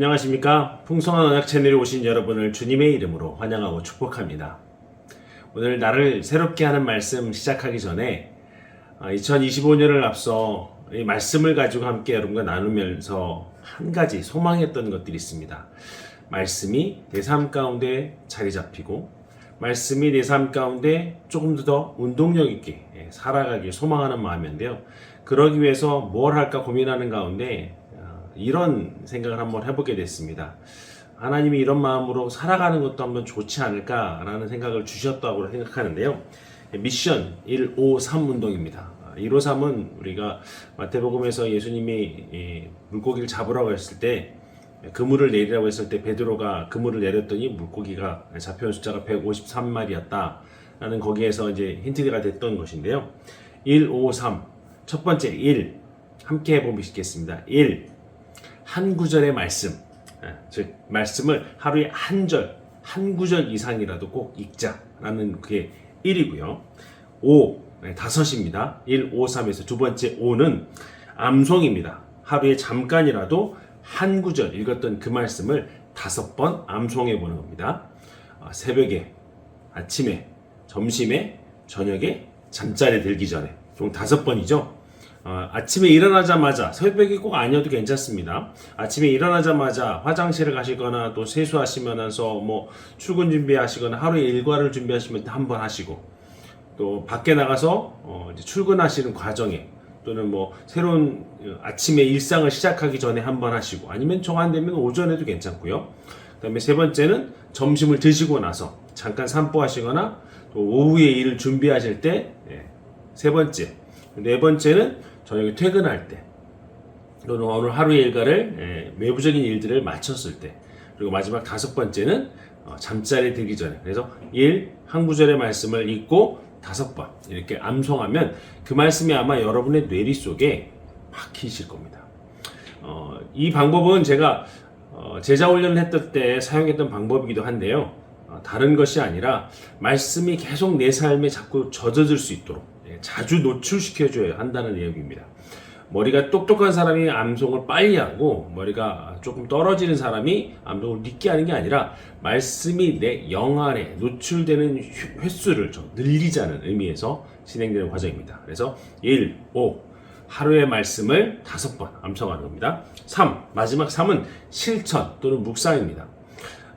안녕하십니까. 풍성한 언약 채널에 오신 여러분을 주님의 이름으로 환영하고 축복합니다. 오늘 나를 새롭게 하는 말씀 시작하기 전에 2025년을 앞서 이 말씀을 가지고 함께 여러분과 나누면서 한 가지 소망했던 것들이 있습니다. 말씀이 내 삶 가운데 자리 잡히고 말씀이 내 삶 가운데 조금 더 운동력 있게 예, 살아가길 소망하는 마음인데요. 그러기 위해서 뭘 할까 고민하는 가운데 어, 이런 생각을 한번 해보게 됐습니다. 하나님이 이런 마음으로 살아가는 것도 한번 좋지 않을까라는 생각을 주셨다고 생각하는데요. 미션 153 운동입니다. 153은 우리가 마태복음에서 예수님이 이 물고기를 잡으라고 했을 때 그물을 내리라고 했을 때 베드로가 그물을 내렸더니 물고기가 잡혀온 숫자가 153마리였다. 라는 거기에서 이제 힌트가 됐던 것인데요. 1, 5, 3. 첫 번째 1. 함께 해보겠습니다. 1. 한 구절의 말씀. 예, 즉, 말씀을 하루에 한 절, 한 구절 이상이라도 꼭 읽자라는 그게 1이고요. 5. 네, 다섯입니다. 1, 5, 3에서 두 번째 5는 암송입니다. 하루에 잠깐이라도 한 구절 읽었던 그 말씀을 다섯 번 암송해 보는 겁니다. 아, 새벽에, 아침에, 점심에, 저녁에, 잠자리 들기 전에 총 다섯 번이죠. 아, 아침에 일어나자마자 새벽이 꼭 아니어도 괜찮습니다. 아침에 일어나자마자 화장실을 가시거나 또 세수하시면서 뭐 출근 준비하시거나 하루의 일과를 준비하시면 한 번 하시고 또 밖에 나가서 어 출근하시는 과정에 또는 뭐 새로운 아침의 일상을 시작하기 전에 한 번 하시고 아니면 정 안 되면 오전에도 괜찮고요. 그다음에 세 번째는 점심을 드시고 나서 잠깐 산보하시거나 또 오후에 일을 준비하실 때 세 번째 네 번째는 저녁에 퇴근할 때 또는 오늘 하루의 일과를 예, 외부적인 일들을 마쳤을 때 그리고 마지막 다섯 번째는 어, 잠자리에 들기 전에 그래서 일한 구절의 말씀을 읽고 다섯 번 이렇게 암송하면 그 말씀이 아마 여러분의 뇌리 속에 박히실 겁니다. 어, 이 방법은 제가 어, 제자 훈련을 했던 때 사용했던 방법이기도 한데요. 어, 다른 것이 아니라 말씀이 계속 내 삶에 자꾸 젖어들 수 있도록 예, 자주 노출시켜줘야 한다는 내용입니다. 머리가 똑똑한 사람이 암송을 빨리 하고 머리가 조금 떨어지는 사람이 암송을 늦게 하는 게 아니라 말씀이 내 영 안에 노출되는 휘- 횟수를 좀 늘리자는 의미에서 진행되는 과정입니다. 그래서 1, 5 하루의 말씀을 다섯 번 암송하는 겁니다. 3 마지막 3은 실천 또는 묵상입니다.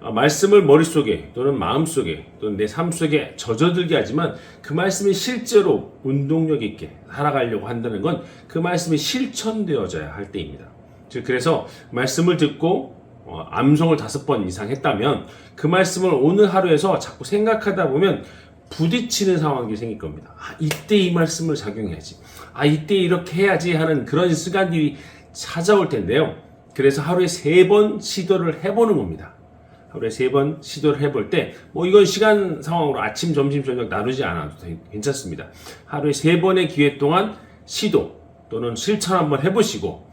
어, 말씀을 머릿속에 또는 마음속에 또는 내 삶 속에 젖어들게 하지만 그 말씀이 실제로 운동력 있게 살아가려고 한다는 건 그 말씀이 실천되어져야 할 때입니다. 즉 그래서 말씀을 듣고 어, 암송을 다섯 번 이상 했다면 그 말씀을 오늘 하루에서 자꾸 생각하다 보면 부딪히는 상황이 생길 겁니다. 아, 이때 이 말씀을 작용해야지. 아, 이때 이렇게 해야지 하는 그런 시간들이 찾아올 텐데요. 그래서 하루에 세 번 시도를 해보는 겁니다. 하루에 세 번 시도를 해볼 때, 뭐 이건 시간 상황으로 아침, 점심, 저녁 나누지 않아도 되- 괜찮습니다. 하루에 세 번의 기회 동안 시도 또는 실천 한번 해보시고,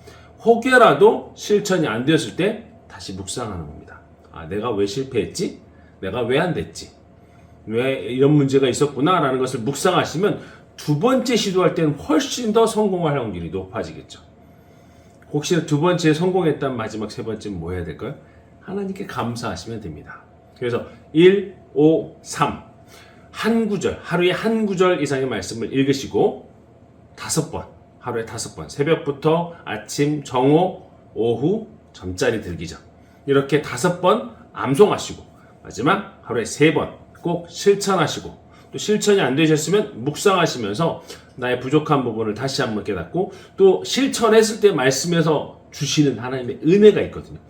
혹여라도 실천이 안 되었을 때 다시 묵상하는 겁니다. 아, 내가 왜 실패했지? 내가 왜 안 됐지? 왜 이런 문제가 있었구나라는 것을 묵상하시면 두 번째 시도할 때는 훨씬 더 성공할 확률이 높아지겠죠. 혹시 두 번째 성공했다면 마지막 세 번째는 뭐 해야 될까요? 하나님께 감사하시면 됩니다. 그래서 1, 5, 3. 한 구절, 하루에 한 구절 이상의 말씀을 읽으시고 다섯 번, 하루에 다섯 번, 새벽부터 아침, 정오, 오후, 잠자리 들기 전. 이렇게 다섯 번 암송하시고 마지막 하루에 세 번 꼭 실천하시고 또 실천이 안 되셨으면 묵상하시면서 나의 부족한 부분을 다시 한번 깨닫고 또 실천했을 때 말씀에서 주시는 하나님의 은혜가 있거든요.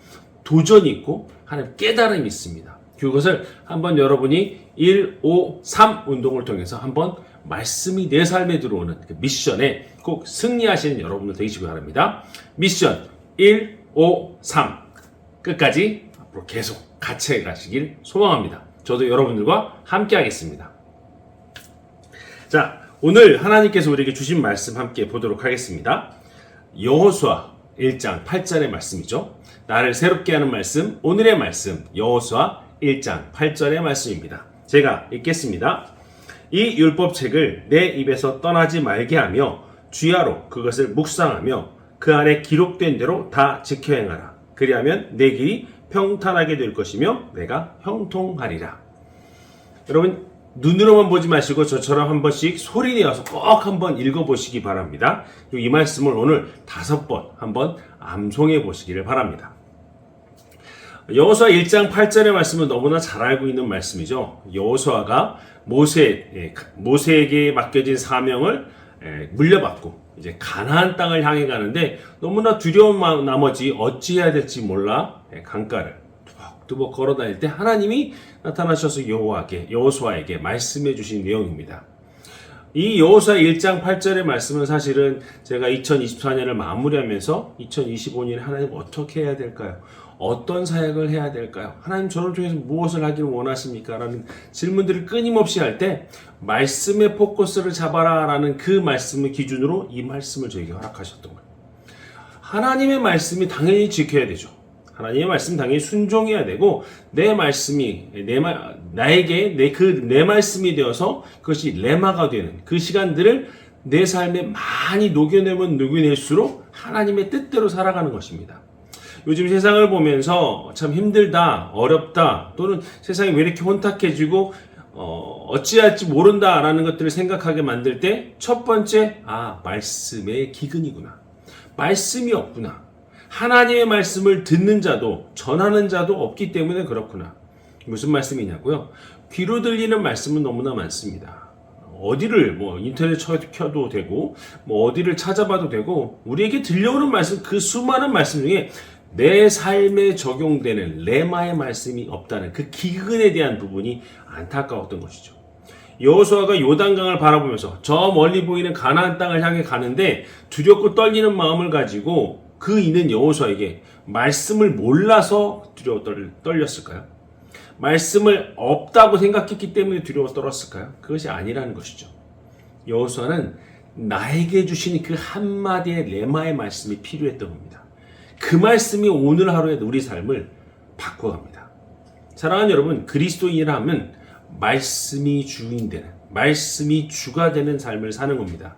도전이 있고 하나님 깨달음이 있습니다. 그것을 한번 여러분이 1, 5, 3 운동을 통해서 한번 말씀이 내 삶에 들어오는 그 미션에 꼭 승리하시는 여러분들 되시기 바랍니다. 미션 1, 5, 3 끝까지 앞으로 계속 같이 해 가시길 소망합니다. 저도 여러분들과 함께 하겠습니다. 자, 오늘 하나님께서 우리에게 주신 말씀 함께 보도록 하겠습니다. 여호수아 1장 8절의 말씀이죠. 나를 새롭게 하는 말씀, 오늘의 말씀, 여호수아 1장 8절의 말씀입니다. 제가 읽겠습니다. 이 율법책을 내 입에서 떠나지 말게 하며 주야로 그것을 묵상하며 그 안에 기록된 대로 다 지켜 행하라. 그리하면 내 길이 평탄하게 될 것이며 내가 형통하리라. 여러분 눈으로만 보지 마시고 저처럼 한 번씩 소리 내어서 꼭 한번 읽어보시기 바랍니다. 이 말씀을 오늘 다섯 번 한번 암송해 보시기를 바랍니다. 여호수아 1장 8절의 말씀은 너무나 잘 알고 있는 말씀이죠. 여호수아가 모세 예, 모세에게 맡겨진 사명을 예, 물려받고 이제 가나안 땅을 향해 가는데 너무나 두려운 나머지 어찌해야 될지 몰라 예, 강가를 두벅두벅 걸어 다닐 때 하나님이 나타나셔서 여호와에게 여호수아에게 말씀해 주신 내용입니다. 이 여호수아 1장 8절의 말씀은 사실은 제가 2024년을 마무리하면서 2025년에 하나님 어떻게 해야 될까요? 어떤 사역을 해야 될까요? 하나님 저를 통해서 무엇을 하기를 원하십니까? 라는 질문들을 끊임없이 할 때 말씀의 포커스를 잡아라 라는 그 말씀을 기준으로 이 말씀을 저에게 허락하셨던 거예요. 하나님의 말씀이 당연히 지켜야 되죠. 하나님의 말씀 당연히 순종해야 되고 내 말씀이 내 말, 나에게 내 그 내 말씀이 되어서 그것이 레마가 되는 그 시간들을 내 삶에 많이 녹여내면 녹여낼수록 하나님의 뜻대로 살아가는 것입니다. 요즘 세상을 보면서 참 힘들다, 어렵다, 또는 세상이 왜 이렇게 혼탁해지고 어, 어찌할지 모른다라는 것들을 생각하게 만들 때 첫 번째 아 말씀의 기근이구나, 말씀이 없구나. 하나님의 말씀을 듣는 자도 전하는 자도 없기 때문에 그렇구나. 무슨 말씀이냐고요? 귀로 들리는 말씀은 너무나 많습니다. 어디를 뭐 인터넷 켜도 되고 뭐 어디를 찾아봐도 되고 우리에게 들려오는 말씀 그 수많은 말씀 중에 내 삶에 적용되는 레마의 말씀이 없다는 그 기근에 대한 부분이 안타까웠던 것이죠. 여호수아가 요단강을 바라보면서 저 멀리 보이는 가나안 땅을 향해 가는데 두렵고 떨리는 마음을 가지고 그 이는 여호수아에게 말씀을 몰라서 두려워 떨렸을까요? 말씀을 없다고 생각했기 때문에 두려워 떨었을까요? 그것이 아니라는 것이죠. 여호수아는 나에게 주신 그 한마디의 레마의 말씀이 필요했던 겁니다. 그 말씀이 오늘 하루의 우리 삶을 바꿔갑니다. 사랑하는 여러분, 그리스도인이라면 말씀이 주인 되는, 말씀이 주가 되는 삶을 사는 겁니다.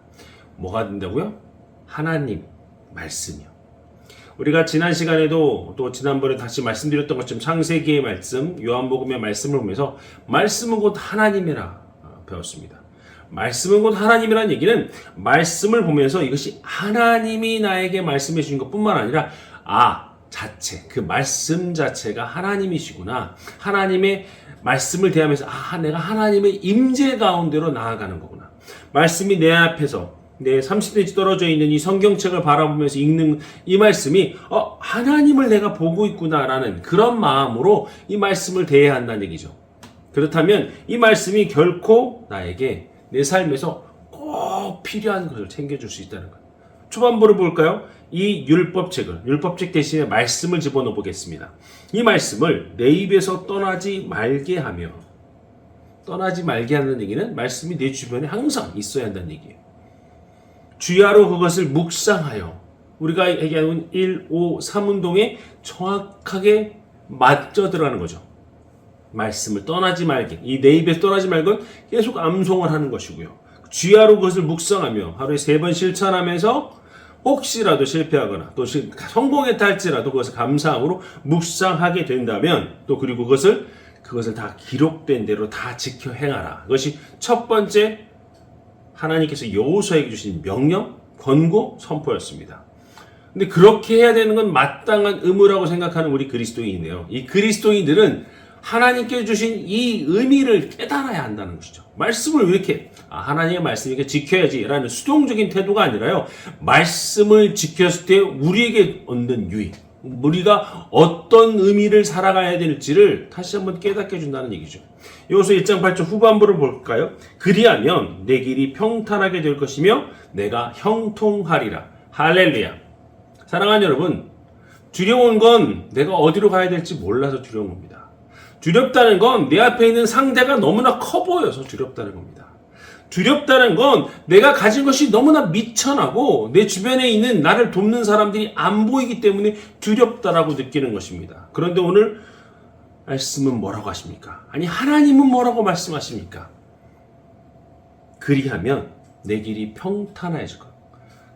뭐가 된다고요? 하나님 말씀이요. 우리가 지난 시간에도 또 지난번에 다시 말씀드렸던 것처럼 창세기의 말씀, 요한복음의 말씀을 보면서 말씀은 곧 하나님이라 배웠습니다. 말씀은 곧 하나님이라는 얘기는 말씀을 보면서 이것이 하나님이 나에게 말씀해 주신 것뿐만 아니라 아 자체 그 말씀 자체가 하나님이시구나 하나님의 말씀을 대하면서 아 내가 하나님의 임재 가운데로 나아가는 거구나 말씀이 내 앞에서 내 30cm 떨어져 있는 이 성경책을 바라보면서 읽는 이 말씀이 어 하나님을 내가 보고 있구나라는 그런 마음으로 이 말씀을 대해야 한다는 얘기죠. 그렇다면 이 말씀이 결코 나에게 내 삶에서 꼭 필요한 것을 챙겨줄 수 있다는 거예요. 초반부를 볼까요? 이 율법책을 율법책 대신에 말씀을 집어넣어 보겠습니다. 이 말씀을 내 입에서 떠나지 말게 하며 떠나지 말게 하는 얘기는 말씀이 내 주변에 항상 있어야 한다는 얘기예요. 주야로 그것을 묵상하여 우리가 얘기하는 1, 5, 3운동에 정확하게 맞져 들어가는 거죠. 말씀을 떠나지 말게. 이 내 입에서 떠나지 말고 계속 암송을 하는 것이고요. 주야로 그것을 묵상하며 하루에 세 번 실천하면서 혹시라도 실패하거나 또 성공했다 할지라도 그것을 감사함으로 묵상하게 된다면 또 그리고 그것을 그것을 다 기록된 대로 다 지켜 행하라. 그것이 첫 번째 하나님께서 여호수아에게 주신 명령, 권고, 선포였습니다. 근데 그렇게 해야 되는 건 마땅한 의무라고 생각하는 우리 그리스도인이네요. 이 그리스도인들은 하나님께 주신 이 의미를 깨달아야 한다는 것이죠. 말씀을 왜 이렇게 아, 하나님의 말씀이니까 지켜야지라는 수동적인 태도가 아니라요. 말씀을 지켰을 때 우리에게 얻는 유익, 우리가 어떤 의미를 살아가야 될지를 다시 한번 깨닫게 준다는 얘기죠. 여기서 1장 8절 후반부를 볼까요? 그리하면 내 길이 평탄하게 될 것이며 내가 형통하리라. 할렐루야. 사랑하는 여러분, 두려운 건 내가 어디로 가야 될지 몰라서 두려운 겁니다. 두렵다는 건 내 앞에 있는 상대가 너무나 커 보여서 두렵다는 겁니다. 두렵다는 건 내가 가진 것이 너무나 미천하고 내 주변에 있는 나를 돕는 사람들이 안 보이기 때문에 두렵다라고 느끼는 것입니다. 그런데 오늘 말씀은 뭐라고 하십니까? 아니, 하나님은 뭐라고 말씀하십니까? 그리하면 내 길이 평탄해질 것.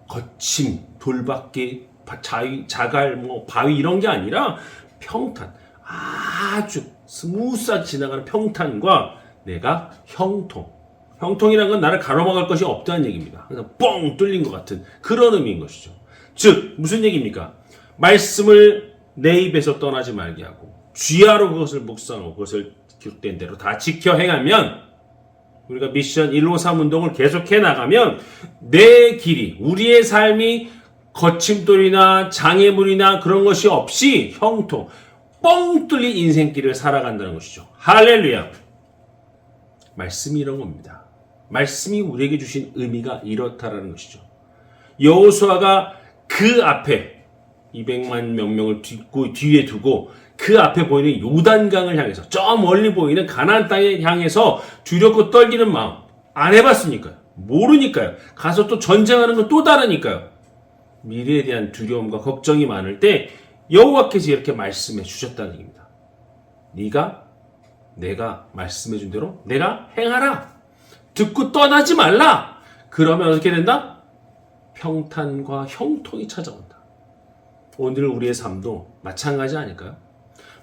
거친 돌밖에 자갈, 뭐 바위 이런 게 아니라 평탄. 아주 스무스하게 지나가는 평탄과 내가 형통. 형통이란 건 나를 가로막을 것이 없다는 얘기입니다. 그래서 뻥 뚫린 것 같은 그런 의미인 것이죠. 즉, 무슨 얘기입니까? 말씀을 내 입에서 떠나지 말게 하고, 쥐하로 그것을 묵상하고, 그것을 기록된 대로 다 지켜 행하면, 우리가 미션 153 운동을 계속해 나가면, 내 길이, 우리의 삶이 거침돌이나 장애물이나 그런 것이 없이 형통, 뻥 뚫린 인생길을 살아간다는 것이죠. 할렐루야! 말씀이 이런 겁니다. 말씀이 우리에게 주신 의미가 이렇다라는 것이죠. 여호수아가 그 앞에 200만 명명을 뒤고 뒤에 두고 그 앞에 보이는 요단강을 향해서 저 멀리 보이는 가나안 땅에 향해서 두렵고 떨리는 마음 안 해봤으니까요. 모르니까요. 가서 또 전쟁하는 건 또 다르니까요. 미래에 대한 두려움과 걱정이 많을 때 여호와께서 이렇게 말씀해 주셨다는 얘기입니다. 네가 내가 말씀해 준 대로 내가 행하라. 듣고 떠나지 말라. 그러면 어떻게 된다? 평탄과 형통이 찾아온다. 오늘 우리의 삶도 마찬가지 아닐까요?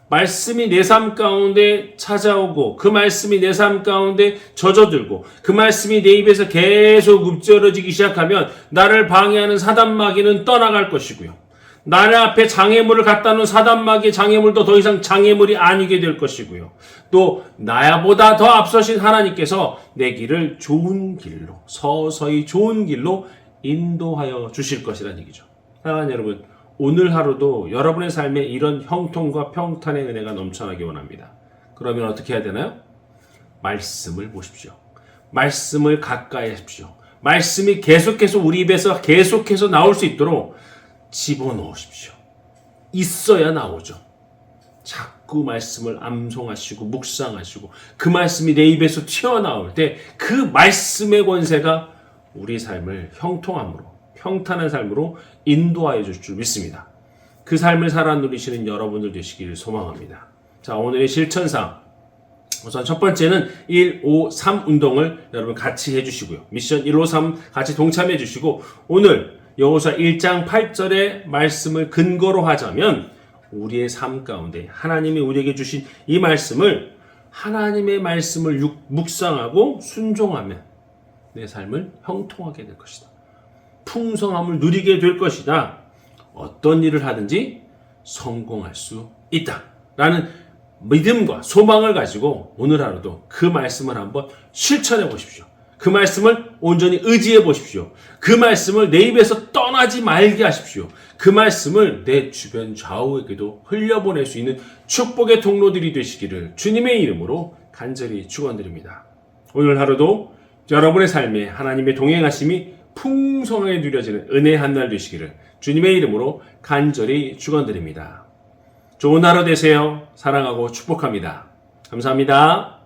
말씀이 내 삶 가운데 찾아오고 그 말씀이 내 삶 가운데 젖어들고 그 말씀이 내 입에서 계속 읊조려지기 시작하면 나를 방해하는 사단 마귀는 떠나갈 것이고요. 나를 앞에 장애물을 갖다 놓은 사단마귀의 장애물도 더 이상 장애물이 아니게 될 것이고요. 또 나야보다 더 앞서신 하나님께서 내 길을 좋은 길로 서서히 좋은 길로 인도하여 주실 것이라는 얘기죠. 사랑하는 여러분, 오늘 하루도 여러분의 삶에 이런 형통과 평탄의 은혜가 넘쳐나기 원합니다. 그러면 어떻게 해야 되나요? 말씀을 보십시오. 말씀을 가까이 하십시오. 말씀이 계속해서 우리 입에서 계속해서 나올 수 있도록 집어넣으십시오. 있어야 나오죠. 자꾸 말씀을 암송하시고 묵상하시고 그 말씀이 내 입에서 튀어나올 때 그 말씀의 권세가 우리 삶을 형통함으로 평탄한 삶으로 인도하여 줄줄 믿습니다. 그 삶을 살아 누리시는 여러분들 되시기를 소망합니다. 자, 오늘의 실천상 우선 첫 번째는 1, 5, 3 운동을 여러분 같이 해주시고요. 미션 1, 5, 3 같이 동참해 주시고 오늘 여호수아 1장 8절의 말씀을 근거로 하자면 우리의 삶 가운데 하나님이 우리에게 주신 이 말씀을 하나님의 말씀을 육- 묵상하고 순종하면 내 삶을 형통하게 될 것이다. 풍성함을 누리게 될 것이다. 어떤 일을 하든지 성공할 수 있다. 라는 믿음과 소망을 가지고 오늘 하루도 그 말씀을 한번 실천해 보십시오. 그 말씀을 온전히 의지해 보십시오. 그 말씀을 내 입에서 떠나지 말게 하십시오. 그 말씀을 내 주변 좌우에게도 흘려보낼 수 있는 축복의 통로들이 되시기를 주님의 이름으로 간절히 축원드립니다. 오늘 하루도 여러분의 삶에 하나님의 동행하심이 풍성하게 누려지는 은혜의 한날 되시기를 주님의 이름으로 간절히 축원드립니다. 좋은 하루 되세요. 사랑하고 축복합니다. 감사합니다.